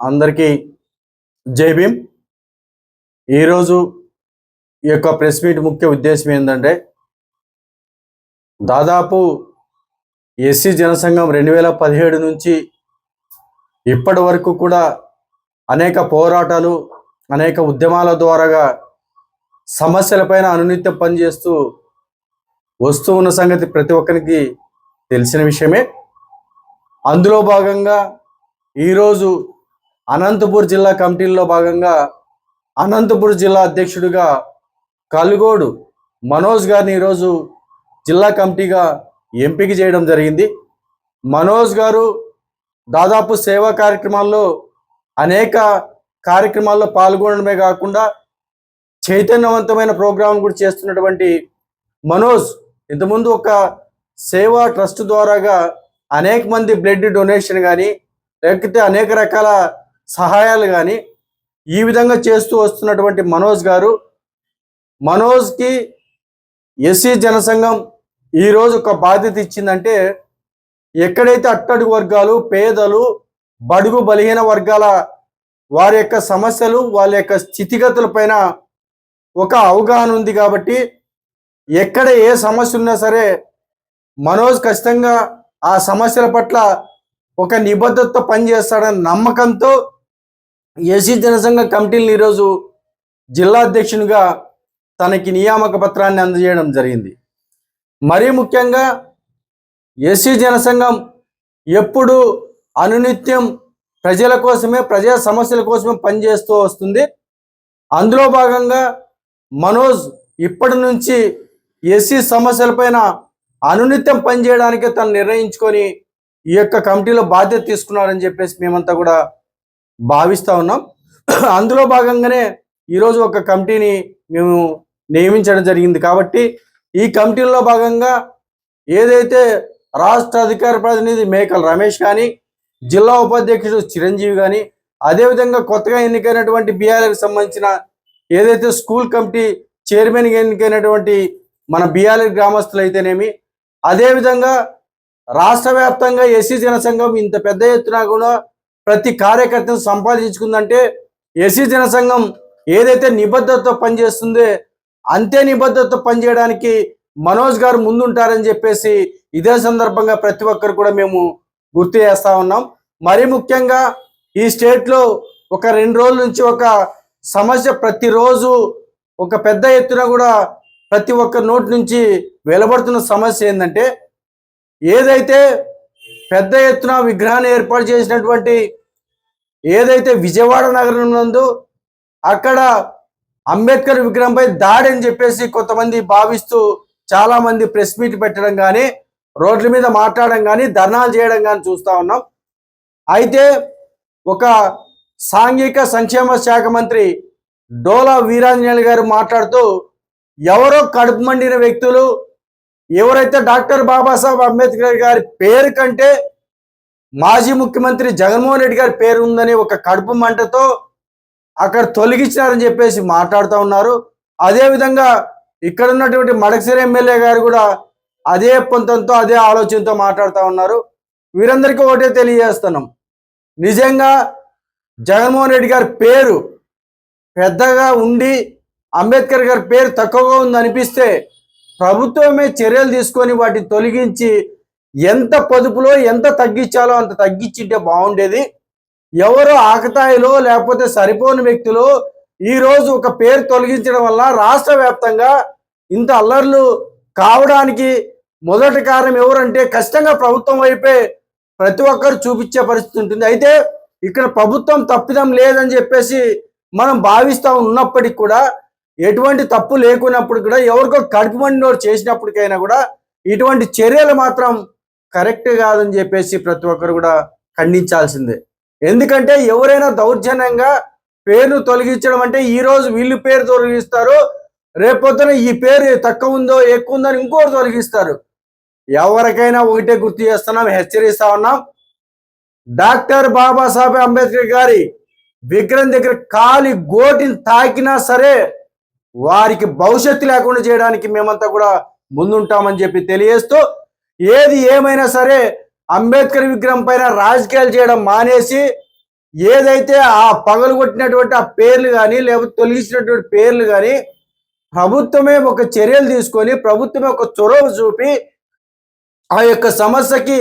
అందరికీ జై భీమ్. ఈరోజు ఈ యొక్క ప్రెస్ మీట్ ముఖ్య ఉద్దేశం ఏంటంటే దాదాపు ఎస్సీ జనసంఘం రెండు వేల పదిహేడు నుంచి ఇప్పటి వరకు కూడా అనేక పోరాటాలు అనేక ఉద్యమాల ద్వారాగా సమస్యలపైన అనునిత్యం పనిచేస్తూ వస్తూ ఉన్న సంగతి ప్రతి ఒక్కరికి తెలిసిన విషయమే. అందులో భాగంగా ఈరోజు అనంతపూర్ జిల్లా కమిటీల్లో భాగంగా అనంతపూర్ జిల్లా అధ్యక్షుడిగా కలుగోడు మనోజ్ గారిని ఈరోజు జిల్లా కమిటీగా ఎంపిక చేయడం జరిగింది. మనోజ్ గారు దాదాపు సేవా కార్యక్రమాల్లో అనేక కార్యక్రమాల్లో పాల్గొనడమే కాకుండా చైతన్యవంతమైన ప్రోగ్రాం కూడా చేస్తున్నటువంటి మనోజ్ ఇంతకుముందు ఒక సేవా ట్రస్ట్ ద్వారాగా అనేక మంది బ్లడ్ డొనేషన్ కానీ లేకపోతే అనేక రకాల సహాయాలు కానీ ఈ విధంగా చేస్తూ వస్తున్నటువంటి మనోజ్ గారు మనోజ్కి ఎస్సీ జనసంఘం ఈరోజు ఒక బాధ్యత ఇచ్చిందంటే ఎక్కడైతే అట్టడుగు వర్గాలు పేదలు బడుగు బలహీన వర్గాల వారి యొక్క సమస్యలు వాళ్ళ యొక్క స్థితిగతుల పైన ఒక అవగాహన ఉంది కాబట్టి ఎక్కడ ఏ సమస్య ఉన్నా సరే మనోజ్ ఖచ్చితంగా ఆ సమస్యల పట్ల ఒక నిబద్ధతతో పనిచేస్తాడని నమ్మకంతో ఏసీ జనసంఘ కమిటీని ఈరోజు జిల్లా అధ్యక్షునిగా తనకి నియామక పత్రాన్ని అందజేయడం జరిగింది. మరీ ముఖ్యంగా ఎస్సీ జనసంఘం ఎప్పుడు అనునిత్యం ప్రజల కోసమే ప్రజా సమస్యల కోసమే పనిచేస్తూ వస్తుంది. అందులో భాగంగా మనోజ్ ఇప్పటి నుంచి ఎస్సీ సమస్యలపైన అనునిత్యం పనిచేయడానికి తను నిర్ణయించుకొని ఈ యొక్క కమిటీలో బాధ్యత తీసుకున్నారని చెప్పేసి మేమంతా కూడా భావిస్తూ ఉన్నాం. అందులో భాగంగానే ఈరోజు ఒక కమిటీని మేము నియమించడం జరిగింది. కాబట్టి ఈ కమిటీలో భాగంగా ఏదైతే రాష్ట్ర అధికార ప్రతినిధి మేకల రమేష్ కానీ జిల్లా ఉపాధ్యక్షుడు చిరంజీవి కానీ అదేవిధంగా కొత్తగా ఎన్నికైనటువంటి బీఆర్ఏకి సంబంధించిన ఏదైతే స్కూల్ కమిటీ చైర్మన్గా ఎన్నికైనటువంటి మన బీఆర్ఏ గ్రామస్తులు అయితేనేమి అదేవిధంగా రాష్ట్ర వ్యాప్తంగా ఎస్సీ జనసంఘం ఇంత పెద్ద ఎత్తున కూడా ప్రతి కార్యకర్తను సంపాదించుకుందంటే ఎస్సీ జనసంఘం ఏదైతే నిబద్ధతతో పనిచేస్తుందో అంతే నిబద్ధతతో పనిచేయడానికి మనోజ్ గారు ముందుంటారని చెప్పేసి ఇదే సందర్భంగా ప్రతి ఒక్కరు కూడా మేము గుర్తు చేస్తా ఉన్నాం. మరీ ముఖ్యంగా ఈ స్టేట్లో ఒక రెండు రోజుల నుంచి ఒక సమస్య ప్రతిరోజు ఒక పెద్ద ఎత్తున కూడా ప్రతి ఒక్క నోటి నుంచి వెలువడుతున్న సమస్య ఏంటంటే ఏదైతే పెద్ద ఎత్తున విగ్రహాన్ని ఏర్పాటు చేసినటువంటి ఏదైతే విజయవాడ నగరం నందు అక్కడ అంబేద్కర్ విగ్రహంపై దాడి అని చెప్పేసి కొంతమంది భావిస్తూ చాలా మంది ప్రెస్ మీట్ పెట్టడం కానీ రోడ్ల మీద మాట్లాడడం కానీ ధర్నాలు చేయడం కానీ చూస్తా ఉన్నాం. అయితే ఒక సాంఘిక సంక్షేమ శాఖ మంత్రి డోలా వీరాంజనేయులు గారు మాట్లాడుతూ ఎవరో కడుపు మండిన వ్యక్తులు ఎవరైతే డాక్టర్ బాబాసాహెబ్ అంబేద్కర్ గారి పేరు కంటే మాజీ ముఖ్యమంత్రి జగన్మోహన్ రెడ్డి గారి పేరు ఉందని ఒక కడుపు మంటతో అక్కడ తొలగించినారని చెప్పేసి మాట్లాడుతూ ఉన్నారు. అదేవిధంగా ఇక్కడ ఉన్నటువంటి మడకసిరి ఎమ్మెల్యే గారు కూడా అదే పొంతంతో అదే ఆలోచనతో మాట్లాడుతూ ఉన్నారు. వీరందరికీ ఒకటే తెలియజేస్తున్నాం. నిజంగా జగన్మోహన్ రెడ్డి గారి పేరు పెద్దగా ఉండి అంబేద్కర్ గారి పేరు తక్కువగా ఉంది అనిపిస్తే ప్రభుత్వమే చర్యలు తీసుకొని వాటిని తొలగించి ఎంత పొదుపులో ఎంత తగ్గించాలో అంత తగ్గించింటే బాగుండేది. ఎవరో ఆకతాయిలో లేకపోతే సరిపోని వ్యక్తులు ఈ రోజు ఒక పేరు తొలగించడం వల్ల రాష్ట్ర వ్యాప్తంగా ఇంత అల్లర్లు కావడానికి మొదటి కారణం ఎవరంటే ఖచ్చితంగా ప్రభుత్వం వైపే ప్రతి ఒక్కరు చూపించే పరిస్థితి ఉంటుంది. అయితే ఇక్కడ ప్రభుత్వం తప్పిదం లేదని చెప్పేసి మనం భావిస్తూ ఉన్నప్పటికీ కూడా ఎటువంటి తప్పు లేకున్నప్పుడు కూడా ఎవరికో కడుపు మండినోడు చేసినప్పటికైనా కూడా ఇటువంటి చర్యలు మాత్రం కరెక్ట్ కాదని చెప్పేసి ప్రతి ఒక్కరు కూడా ఖండించాల్సిందే. ఎందుకంటే ఎవరైనా దౌర్జన్యంగా పేరును తొలగించడం అంటే ఈ రోజు వీళ్ళు పేరు తొలగిస్తారు రేపొద్దున ఈ పేరు తక్కువ ఉందో ఎక్కువ ఉందో అని ఇంకోటి తొలగిస్తారు. ఎవరికైనా ఒకటే గుర్తు చేస్తున్నాం హెచ్చరిస్తా ఉన్నాం. డాక్టర్ బాబాసాహెబ్ అంబేద్కర్ గారి విగ్రహం దగ్గర కాలి గోటిని తాకినా సరే వారికి భవిష్యత్తు లేకుండా చేయడానికి మేమంతా కూడా ముందుంటామని చెప్పి తెలియజేస్తూ ఏది ఏమైనా సరే అంబేద్కర్ విగ్రహం పైన రాజకీయాలు చేయడం మానేసి ఏదైతే ఆ పగలు కొట్టినటువంటి ఆ పేర్లు కానీ లేకపోతే తొలగించినటువంటి పేర్లు కానీ ప్రభుత్వమే ఒక చర్యలు తీసుకొని ప్రభుత్వమే ఒక చొరవ చూపి ఆ యొక్క సమస్యకి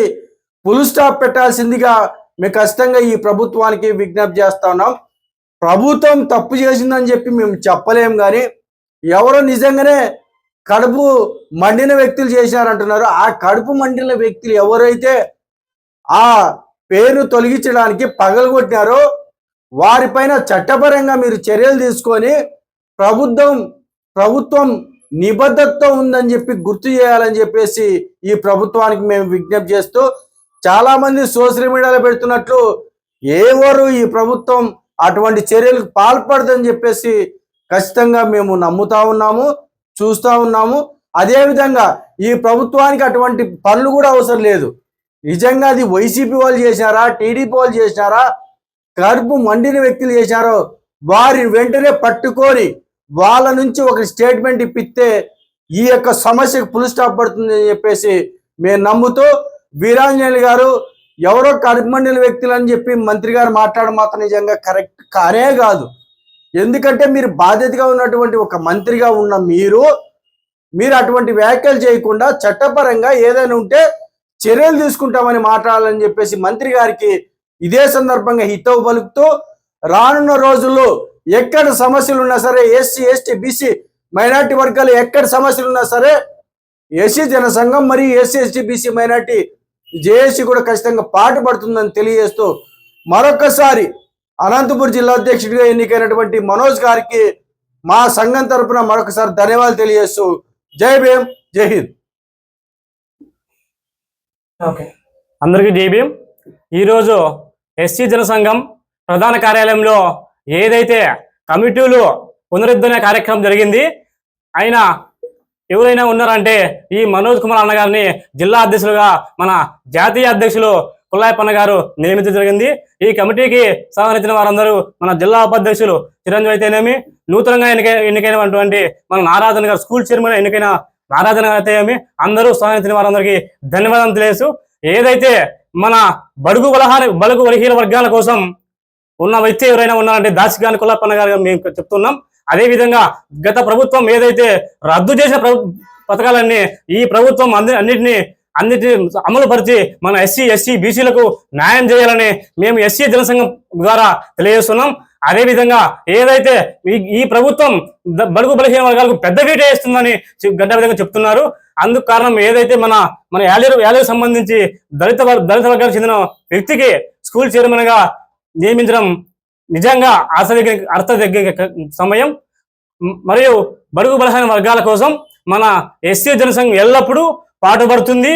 ఫుల్ స్టాప్ పెట్టాల్సిందిగా మేము ఖచ్చితంగా ఈ ప్రభుత్వానికి విజ్ఞప్తి చేస్తా ఉన్నాం. ప్రభుత్వం తప్పు చేసిందని చెప్పి మేము చెప్పలేము కానీ ఎవరో నిజంగానే కడుపు మండిన వ్యక్తులు చేశారంటున్నారు ఆ కడుపు మండిన వ్యక్తులు ఎవరైతే ఆ పేరు తొలగించడానికి పగలగొట్టినారో వారిపైన చట్టపరంగా మీరు చర్యలు తీసుకొని ప్రభుత్వం ప్రభుత్వం నిబద్ధతతో ఉందని చెప్పి గుర్తు చేయాలని చెప్పేసి ఈ ప్రభుత్వానికి మేము విజ్ఞప్తి చేస్తూ చాలామంది సోషల్ మీడియాలో పెడుతున్నట్లు ఎవరు ఈ ప్రభుత్వం అటువంటి చర్యలకు పాల్పడదని చెప్పేసి ఖచ్చితంగా మేము నమ్ముతా ఉన్నాము చూస్తూ ఉన్నాము. అదేవిధంగా ఈ ప్రభుత్వానికి అటువంటి పనులు కూడా అవసరం లేదు. నిజంగా అది వైసీపీ వాళ్ళు చేశారా టీడీపీ వాళ్ళు చేశారా కరుపు మండిన వ్యక్తులు చేశారో వారి వెంటనే పట్టుకొని వాళ్ళ నుంచి ఒక స్టేట్మెంట్ ఇప్పిస్తే ఈ యొక్క సమస్యకు ఫుల్ స్టాప్ పడుతుంది అని చెప్పేసి మేము నమ్ముతూ వీరాంజనేయులు గారు ఎవరో కడుపు మండిన వ్యక్తులు అని చెప్పి మంత్రి గారు మాట్లాడడం మాత్రం నిజంగా కరెక్ట్ కానే కాదు. ఎందుకంటే మీరు బాధ్యతగా ఉన్నటువంటి ఒక మంత్రిగా ఉన్న మీరు మీరు అటువంటి వ్యాఖ్యలు చేయకుండా చట్టపరంగా ఏదైనా ఉంటే చర్యలు తీసుకుంటామని మాట్లాడాలని చెప్పేసి మంత్రి గారికి ఇదే సందర్భంగా హితవు పలుకుతూ రానున్న రోజుల్లో ఎక్కడ సమస్యలు ఉన్నా సరే ఎస్సీ ఎస్టీ బీసీ మైనార్టీ వర్గాలు ఎక్కడ సమస్యలు ఉన్నా సరే ఎస్సీ జనసంఘం మరియు SC ST BC minority JAC కూడా ఖచ్చితంగా పాటుపడుతుందని తెలియజేస్తూ మరొకసారి అనంతపురం జిల్లా అధ్యక్షుడిగా ఎన్నికైనటువంటి మనోజ్ గారికి మా సంఘం తరపున మరొకసారి ధన్యవాదాలు తెలియజేస్తూ జై భీమ్ జై హింద్. ఓకే. అందరికీ జై భీమ్. ఈరోజు ఎస్సీ జనసంఘం ప్రధాన కార్యాలయంలో ఏదైతే కమిటీలు పునరుద్ధరణ కార్యక్రమం జరిగింది ఆయన ఎవరైనా ఉన్నారంటే ఈ మనోజ్ కుమార్ అన్నగారిని జిల్లా అధ్యక్షులుగా మన జాతీయ అధ్యక్షులు కుల్లాయప్పన్న గారు నియమించడం జరిగింది. ఈ కమిటీకి సహకరించిన వారందరూ మన జిల్లా ఉపాధ్యక్షులు చిరంజీవి అయితేనేమి నూతనంగా ఎన్నిక ఎన్నికైనటువంటి మన నారాజన్ గారు స్కూల్ చైర్మన్ ఎన్నికైన నారాజన్ గారు అయితేనేమి అందరూ సహకరించిన వారందరికీ ధన్యవాదాలు తెలియసు ఏదైతే మన బడుగు బలహార బడుగు బలహీన వర్గాల కోసం ఉన్న వ్యక్తి ఎవరైనా ఉన్నారంటే దాసిగాని కులప్పన్న గారు మేము చెప్తున్నాం. అదే విధంగా గత ప్రభుత్వం ఏదైతే రద్దు చేసిన ప్రభు పథకాలన్నీ ఈ ప్రభుత్వం అంది అన్నింటినీ అన్నిటిని అమలు పరిచి మన ఎస్సీ ఎస్సీ బీసీలకు న్యాయం చేయాలని మేము ఎస్సీ జనసంఘం ద్వారా తెలియజేస్తున్నాం. అదేవిధంగా ఏదైతే ఈ ఈ ప్రభుత్వం బడుగు బలహీన వర్గాలకు పెద్ద పీట వేస్తుందని గడ్డ విధంగా చెప్తున్నారు. అందుకు కారణం ఏదైతే మన మన యాలేరు యాలేరు సంబంధించి దళిత వర్- దళిత వర్గాలకు చెందిన వ్యక్తికి స్కూల్ చైర్మన్గా నియమించడం నిజంగా అర్థదగ్గ అర్థ దగ్గర సమయం. మరియు బడుగు బలహీన వర్గాల కోసం మన ఎస్సీ జనసంఘం ఎల్లప్పుడూ పాటుపడుతుంది